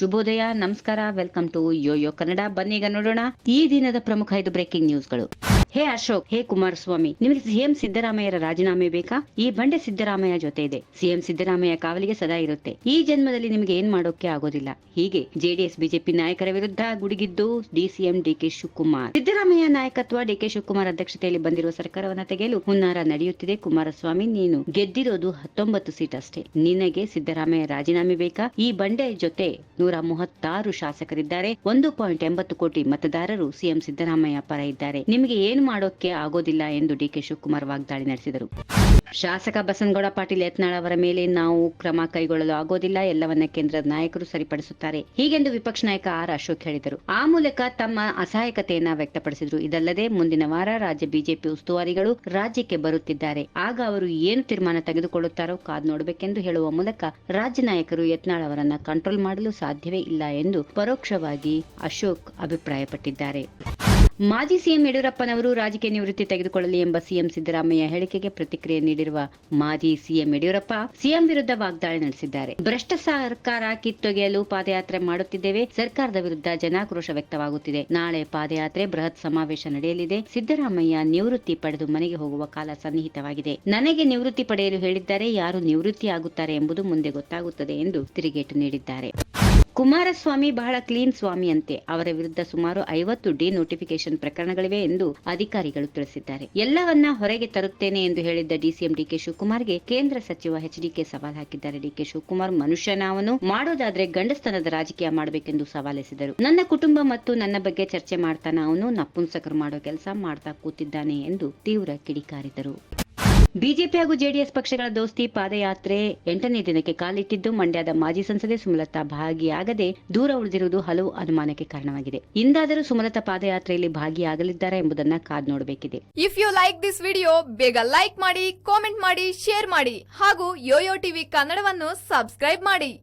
ಶುಭೋದಯ, ನಮಸ್ಕಾರ welcome to Yoyo Kannada ಬನ್ನಿ ಈಗ ನೋಡೋಣ ಈ ದಿನದ ಪ್ರಮುಖ ಐದು ಬ್ರೇಕಿಂಗ್ ನ್ಯೂಸ್ಗಳು ಹೇ ಅಶೋಕ್, ಹೇ ಕುಮಾರಸ್ವಾಮಿ, ನಿಮಗೆ ಸಿಎಂ ಸಿದ್ದರಾಮಯ್ಯರ ರಾಜೀನಾಮೆ ಬೇಕಾ? ಈ ಬಂಡೆ ಸಿದ್ದರಾಮಯ್ಯ ಜೊತೆ ಇದೆ. ಸಿಎಂ ಸಿದ್ದರಾಮಯ್ಯ ಕಾವಲಿಗೆ ಸದಾ ಇರುತ್ತೆ. ಈ ಜನ್ಮದಲ್ಲಿ ನಿಮಗೆ ಏನ್ ಮಾಡೋಕೆ ಆಗೋದಿಲ್ಲ. ಹೀಗೆ ಜೆಡಿಎಸ್ ಬಿಜೆಪಿ ನಾಯಕರ ವಿರುದ್ಧ ಗುಡುಗಿದ್ದು ಡಿಸಿಎಂ ಡಿಕೆ ಶಿವಕುಮಾರ್. ಸಿದ್ದರಾಮಯ್ಯ ನಾಯಕತ್ವ ಡಿಕೆ ಶಿವಕುಮಾರ್ ಅಧ್ಯಕ್ಷತೆಯಲ್ಲಿ ಬಂದಿರುವ ಸರ್ಕಾರವನ್ನ ತೆಗೆಯಲು ಹುನ್ನಾರ ನಡೆಯುತ್ತಿದೆ. ಕುಮಾರಸ್ವಾಮಿ, ನೀನು ಗೆದ್ದಿರೋದು ಹತ್ತೊಂಬತ್ತು ಸೀಟ್ ಅಷ್ಟೇ. ನಿನಗೆ ಸಿದ್ದರಾಮಯ್ಯ ರಾಜೀನಾಮೆ ಬೇಕಾ? ಈ ಬಂಡೆ ಜೊತೆ ಮೂವತ್ತಾರು ಶಾಸಕರಿದ್ದಾರೆ. ಒಂದು ಪಾಯಿಂಟ್ ಎಂಬತ್ತು ಕೋಟಿ ಮತದಾರರು ಸಿಎಂ ಸಿದ್ದರಾಮಯ್ಯ ಪರ ಇದ್ದಾರೆ. ನಿಮಗೆ ಏನು ಮಾಡೋಕೆ ಆಗೋದಿಲ್ಲ ಎಂದು ಡಿಕೆ ಶಿವಕುಮಾರ್ ವಾಗ್ದಾಳಿ ನಡೆಸಿದರು. ಶಾಸಕ ಬಸನಗೌಡ ಪಾಟೀಲ್ ಯತ್ನಾಳ್ ಅವರ ಮೇಲೆ ನಾವು ಕ್ರಮ ಕೈಗೊಳ್ಳಲು ಆಗೋದಿಲ್ಲ. ಎಲ್ಲವನ್ನ ಕೇಂದ್ರದ ನಾಯಕರು ಸರಿಪಡಿಸುತ್ತಾರೆ. ಹೀಗೆಂದು ವಿಪಕ್ಷ ನಾಯಕ ಆರ್ ಅಶೋಕ್ ಹೇಳಿದರು. ಆ ಮೂಲಕ ತಮ್ಮ ಅಸಹಾಯಕತೆಯನ್ನ ವ್ಯಕ್ತಪಡಿಸಿದರು. ಇದಲ್ಲದೆ ಮುಂದಿನ ವಾರ ರಾಜ್ಯ ಬಿಜೆಪಿ ಉಸ್ತುವಾರಿಗಳು ರಾಜ್ಯಕ್ಕೆ ಬರುತ್ತಿದ್ದಾರೆ. ಆಗ ಅವರು ಏನು ತೀರ್ಮಾನ ತೆಗೆದುಕೊಳ್ಳುತ್ತಾರೋ ಕಾದು ನೋಡಬೇಕೆಂದು ಹೇಳುವ ಮೂಲಕ ರಾಜ್ಯ ನಾಯಕರು ಯತ್ನಾಳ್ ಅವರನ್ನ ಕಂಟ್ರೋಲ್ ಮಾಡಲು ಸಾಧ್ಯವೇ ಇಲ್ಲ ಎಂದು ಪರೋಕ್ಷವಾಗಿ ಅಶೋಕ್ ಅಭಿಪ್ರಾಯಪಟ್ಟಿದ್ದಾರೆ. ಮಾಜಿ ಸಿಎಂ ಯಡಿಯೂರಪ್ಪನವರು ರಾಜಕೀಯ ನಿವೃತ್ತಿ ತೆಗೆದುಕೊಳ್ಳಲಿ ಎಂಬ ಸಿಎಂ ಸಿದ್ದರಾಮಯ್ಯ ಹೇಳಿಕೆಗೆ ಪ್ರತಿಕ್ರಿಯೆ ನೀಡಿರುವ ಮಾಜಿ ಸಿಎಂ ಯಡಿಯೂರಪ್ಪ ಸಿಎಂ ವಿರುದ್ಧ ವಾಗ್ದಾಳಿ ನಡೆಸಿದ್ದಾರೆ. ಭ್ರಷ್ಟ ಸರ್ಕಾರ ಕಿತ್ತೊಗೆಯಲು ಪಾದಯಾತ್ರೆ ಮಾಡುತ್ತಿದ್ದೇವೆ. ಸರ್ಕಾರದ ವಿರುದ್ಧ ಜನಾಕ್ರೋಶ ವ್ಯಕ್ತವಾಗುತ್ತಿದೆ. ನಾಳೆ ಪಾದಯಾತ್ರೆ, ಬೃಹತ್ ಸಮಾವೇಶ ನಡೆಯಲಿದೆ. ಸಿದ್ದರಾಮಯ್ಯ ನಿವೃತ್ತಿ ಪಡೆದು ಮನೆಗೆ ಹೋಗುವ ಕಾಲ ಸನ್ನಿಹಿತವಾಗಿದೆ. ನನಗೆ ನಿವೃತ್ತಿ ಪಡೆಯಲು ಹೇಳಿದ್ದಾರೆ. ಯಾರು ನಿವೃತ್ತಿ ಆಗುತ್ತಾರೆ ಎಂಬುದು ಮುಂದೆ ಗೊತ್ತಾಗುತ್ತದೆ ಎಂದು ತಿರುಗೇಟು ನೀಡಿದ್ದಾರೆ. ಕುಮಾರಸ್ವಾಮಿ ಬಹಳ ಕ್ಲೀನ್ ಸ್ವಾಮಿ ಅಂತೆ. ಅವರ ವಿರುದ್ಧ ಸುಮಾರು ಐವತ್ತು ಡಿ ನೋಟಿಫಿಕೇಶನ್ ಪ್ರಕರಣಗಳಿವೆ ಎಂದು ಅಧಿಕಾರಿಗಳು ತಿಳಿಸಿದ್ದಾರೆ. ಎಲ್ಲವನ್ನ ಹೊರಗೆ ತರುತ್ತೇನೆ ಎಂದು ಹೇಳಿದ್ದ ಡಿಸಿಎಂ ಡಿಕೆ ಶಿವಕುಮಾರ್ಗೆ ಕೇಂದ್ರ ಸಚಿವ ಎಚ್ ಡಿಕೆ ಸವಾಲ್ ಹಾಕಿದ್ದಾರೆ. ಡಿಕೆ ಶಿವಕುಮಾರ್ ಮನುಷ್ಯನಾವನು, ಮಾಡೋದಾದ್ರೆ ಗಂಡಸ್ತನದ ರಾಜಕೀಯ ಮಾಡಬೇಕೆಂದು ಸವಾಲೆಸಿದರು. ನನ್ನ ಕುಟುಂಬ ಮತ್ತು ನನ್ನ ಬಗ್ಗೆ ಚರ್ಚೆ ಮಾಡ್ತಾನ. ಅವನು ನಪುಂಸಕರು ಮಾಡೋ ಕೆಲಸ ಮಾಡ್ತಾ ಕೂತಿದ್ದಾನೆ ಎಂದು ತೀವ್ರ ಕಿಡಿಕಾರಿದರು. ಬಿಜೆಪಿ ಹಾಗೂ ಜೆಡಿಎಸ್ ಪಕ್ಷಗಳ ದೋಸ್ತಿ ಪಾದಯಾತ್ರೆ ಎಂಟನೇ ದಿನಕ್ಕೆ ಕಾಲಿಟ್ಟಿದ್ದು ಮಂಡ್ಯದ ಮಾಜಿ ಸಂಸದೆ ಸುಮಲತಾ ಭಾಗಿಯಾಗದೆ ದೂರ ಉಳಿದಿರುವುದು ಹಲವು ಅನುಮಾನಕ್ಕೆ ಕಾರಣವಾಗಿದೆ. ಇಂದಾದರೂ ಸುಮಲತಾ ಪಾದಯಾತ್ರೆಯಲ್ಲಿ ಭಾಗಿಯಾಗಲಿದ್ದಾರೆ ಎಂಬುದನ್ನ ಕಾದ್ ನೋಡಬೇಕಿದೆ. If you like this video ಬೇಗ ಲೈಕ್ ಮಾಡಿ ಕಾಮೆಂಟ್ ಮಾಡಿ ಶೇರ್ ಮಾಡಿ ಹಾಗೂ ಯೋಯೋ ಟಿವಿ ಕನ್ನಡವನ್ನು ಸಬ್ಸ್ಕ್ರೈಬ್ ಮಾಡಿ.